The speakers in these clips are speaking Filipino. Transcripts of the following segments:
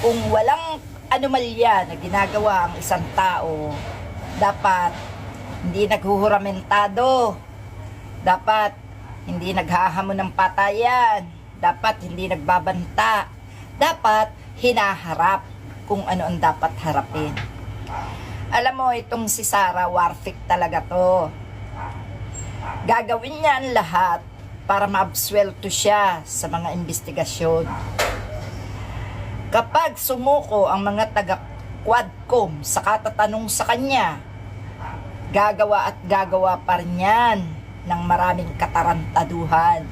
kung walang anomalya na ginagawa ang isang tao, dapat hindi naghuhuramentado. Dapat hindi naghahamon ng patayan. Dapat hindi nagbabanta. Dapat hinaharap kung ano ang dapat harapin. Alam mo, itong si Sarah Warfic talaga to. Gagawin niya ang lahat para maabswelto siya sa mga investigasyon. Kapag sumuko ang mga taga Quadcom sa katatanong sa kanya, gagawa at gagawa pa rin yan ng maraming katarantaduhan.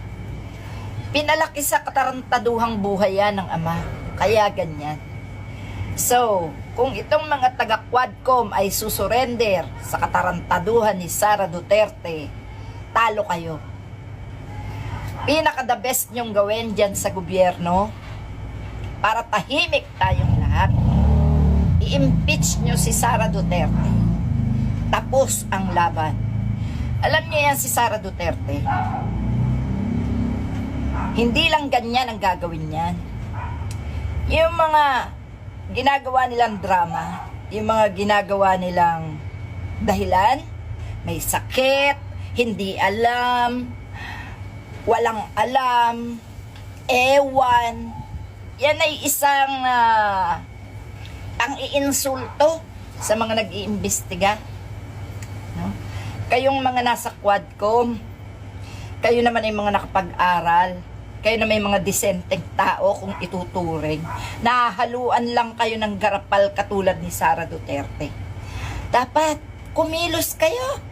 Pinalaki sa katarantaduhang buhay yan ng ama, kaya ganyan. So, kung itong mga taga Quadcom ay susurrender sa katarantaduhan ni Sara Duterte, talo kayo. Pinaka the best nyong gawin dyan sa gobyerno para tahimik tayong lahat. I-impeach nyo si Sara Duterte. Tapos ang laban. Alam niyo yan si Sara Duterte. Hindi lang ganyan ang gagawin niyan. Yung mga ginagawa nilang drama, yung mga ginagawa nilang dahilan, may sakit, hindi alam, walang alam, ewan, yan ay isang ah, ang iinsulto sa mga nag-iimbestiga. No? Kayong mga nasa Quadcom, kayo naman ay mga nakapag-aral, kayo na may mga disenteng tao kung ituturing. Nahahaluan lang kayo ng garapal katulad ni Sara Duterte. Dapat kumilos kayo.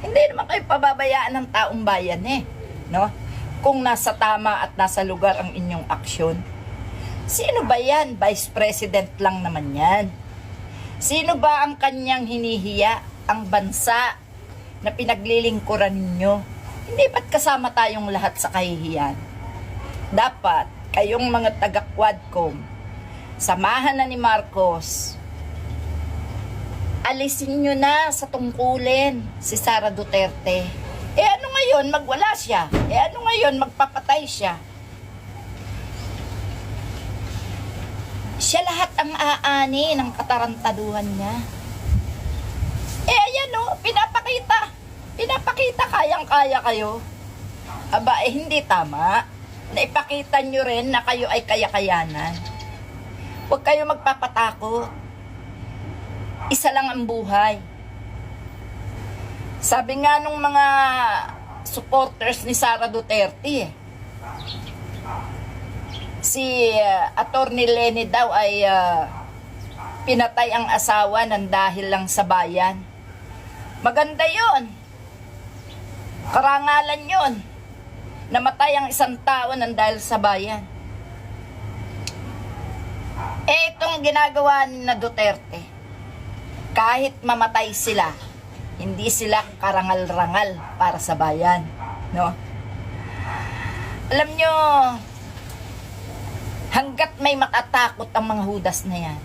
Hindi naman kayo pababayaan ng taong bayan eh. No? Kung nasa tama at nasa lugar ang inyong aksyon. Sino ba yan? Vice President lang naman yan. Sino ba ang kanyang hinihiya? Ang bansa na pinaglilingkuran ninyo? Hindi ba't kasama tayong lahat sa kahihiyan? Dapat, kayong mga taga-Quadcom, samahan na ni Marcos, alisin nyo na sa tungkulin si Sara Duterte. Eh ano ngayon, magwala siya? Eh ano ngayon, magpapatay siya? Siya lahat ang aani ng katarantaduhan niya. Eh ayan o, pinapakita. Pinapakita kayang-kaya kayo. Aba, eh hindi tama. Naipakita nyo rin na kayo ay kaya-kayanan. Huwag kayo magpapatakot. Isa lang ang buhay. Sabi nga nung mga supporters ni Sara Duterte eh, si uh, Attorney Lenny daw ay uh, pinatay ang asawa ng dahil lang sa bayan. Maganda yon. Karangalan yon. Namatay ang isang tao ng dahil sa bayan. Eh, itong ginagawa ni na Duterte, kahit mamatay sila, hindi sila karangal-rangal para sa bayan. No? Alam nyo, hanggat may matatakot ang mga hudas na yan,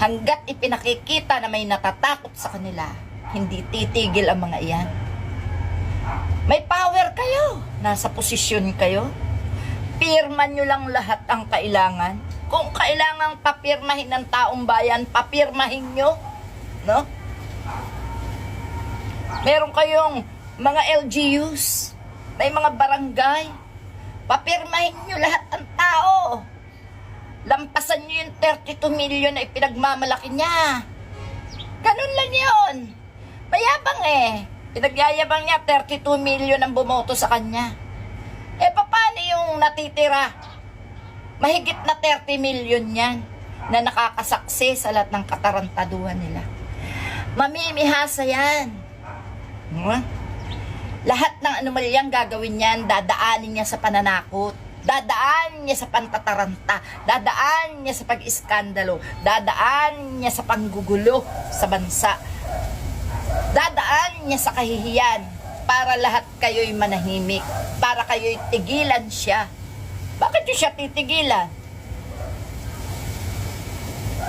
hanggat ipinakikita na may natatakot sa kanila, hindi titigil ang mga iyan. May power kayo. Nasa posisyon kayo. Pirman nyo lang lahat ang kailangan. Kung kailangang papirmahin ng taong bayan, papirmahin nyo. No? Meron kayong mga LGUs. May mga barangay. Papirmahin nyo lahat ng tao. Lampasan nyo yung 32 million na ipinagmamalaki niya. Ganun lang yun. Mayabang eh. Pinagyayabang niya, 32 million ang bumoto sa kanya. Eh, paano yung natitira? Mahigit na 30 million yan na nakakasaksi sa lahat ng katarantaduhan nila. Mamimihasa yan. Hmm? Lahat ng anomalyang gagawin niyan, dadaanin niya sa pananakot. Dadaan niya sa pantataranta. Dadaan niya sa pag-iskandalo. Dadaan niya sa panggugulo sa bansa dadaan niya sa kahihiyan para lahat kayo'y manahimik, para kayo'y tigilan siya. Bakit niyo siya titigilan?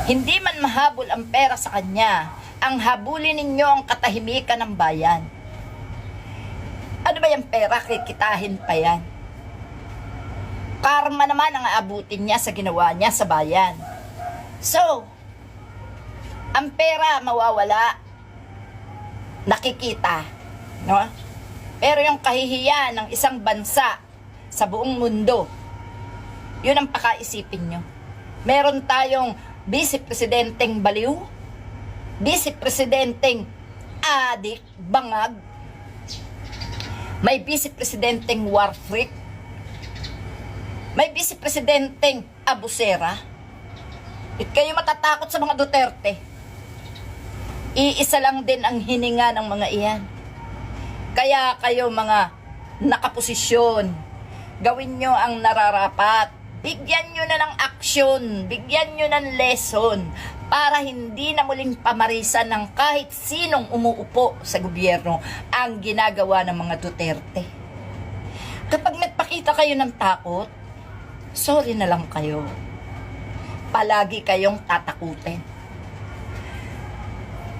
Hindi man mahabol ang pera sa kanya, ang habulin ninyo ang katahimikan ng bayan. Yung pera? Kikitahin pa yan. Karma naman ang aabutin niya sa ginawa niya sa bayan. So, ang pera mawawala, nakikita, no? Pero yung kahihiyan ng isang bansa sa buong mundo, yun ang pakaisipin nyo. Meron tayong vice-presidenteng baliw, vice-presidenteng adik, bangag, may vice-presidenteng war freak, may vice-presidenteng abusera. At kayo matatakot sa mga Duterte. Iisa lang din ang hininga ng mga iyan. Kaya kayo mga nakaposisyon, gawin nyo ang nararapat. Bigyan nyo na ng aksyon, bigyan nyo ng lesson para hindi na muling pamarisan ng kahit sinong umuupo sa gobyerno ang ginagawa ng mga Duterte. Kapag nagpakita kayo ng takot, sorry na lang kayo. Palagi kayong tatakutin.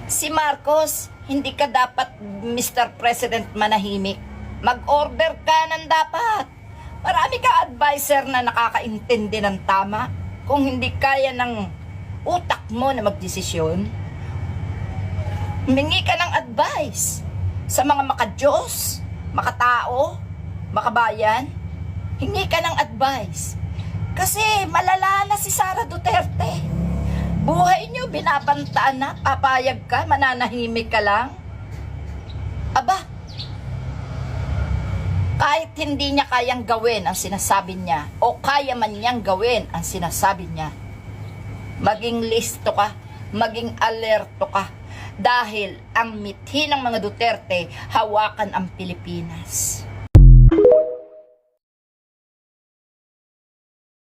Si Marcos, hindi ka dapat Mr. President manahimik. Mag-order ka ng dapat. Marami ka advisor na nakakaintindi ng tama. Kung hindi kaya ng utak mo na magdesisyon, humingi ka ng advice sa mga makadiyos, makatao, makabayan. Hingi ka ng advice. Kasi malala na si Sara Duterte. Buhay niyo, binabantaan na, papayag ka, mananahimik ka lang. Aba, kahit hindi niya kayang gawin ang sinasabi niya, o kaya man niyang gawin ang sinasabi niya, maging listo ka, maging alerto ka, dahil ang mithi ng mga Duterte, hawakan ang Pilipinas.